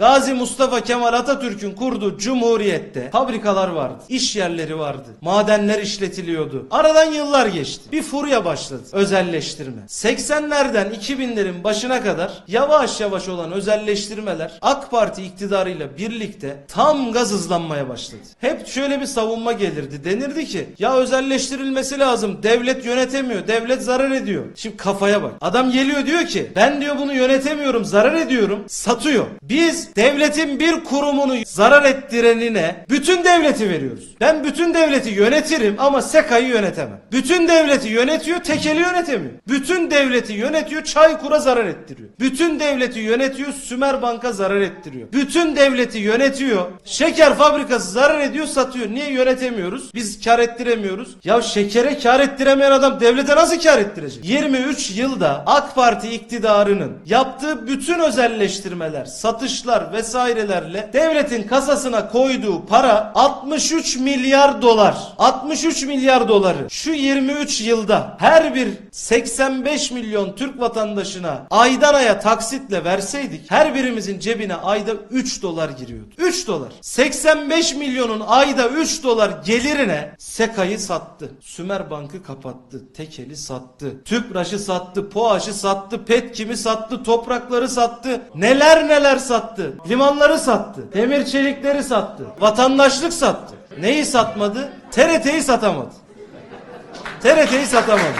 Gazi Mustafa Kemal Atatürk'ün kurduğu cumhuriyette fabrikalar vardı, iş yerleri vardı, madenler işletiliyordu. Aradan yıllar geçti. Bir furya başladı. Özelleştirme. 80'lerden 2000'lerin başına kadar yavaş yavaş olan özelleştirmeler AK Parti iktidarıyla birlikte tam gaz hızlanmaya başladı. Hep şöyle bir savunma gelirdi. Denirdi ki ya özelleştirilmesi lazım. Devlet yönetemiyor. Devlet zarar ediyor. Şimdi kafaya bak. Adam geliyor diyor ki ben diyor bunu yönetemiyorum. Zarar ediyorum. Satıyor. Biz devletin bir kurumunu zarar ettirenine bütün devleti veriyoruz. Ben bütün devleti yönetirim ama SEKA'yı yönetemem. Bütün devleti yönetiyor tekeli yönetemiyor. Bütün devleti yönetiyor Çaykur'a zarar ettiriyor. Bütün devleti yönetiyor Sümer Bank'a zarar ettiriyor. Bütün devleti yönetiyor. Şeker fabrikası zarar ediyor satıyor. Niye yönetemiyoruz? Biz kar ettiremiyoruz. Ya şekere kar ettiremeyen adam devlete nasıl kar ettirecek? 23 yılda AK Parti iktidarının yaptığı bütün özelleştirmeler, satışlar vesairelerle devletin kasasına koyduğu para 63 milyar dolar. 63 milyar doları şu 23 yılda her bir 85 milyon Türk vatandaşına aydan aya taksitle verseydik her birimizin cebine ayda 3 dolar giriyordu. 3 dolar. 85 milyonun ayda 3 dolar gelirine Seka'yı sattı. Sümer Bank'ı kapattı. Tekeli sattı. Tüpraş'ı sattı. POAŞ'ı sattı. Petkim'i sattı. Toprakları sattı. Neler neler Limanları sattı. Demir çelikleri sattı. Vatandaşlık sattı. Neyi satmadı? TRT'yi satamadı. TRT'yi satamadı.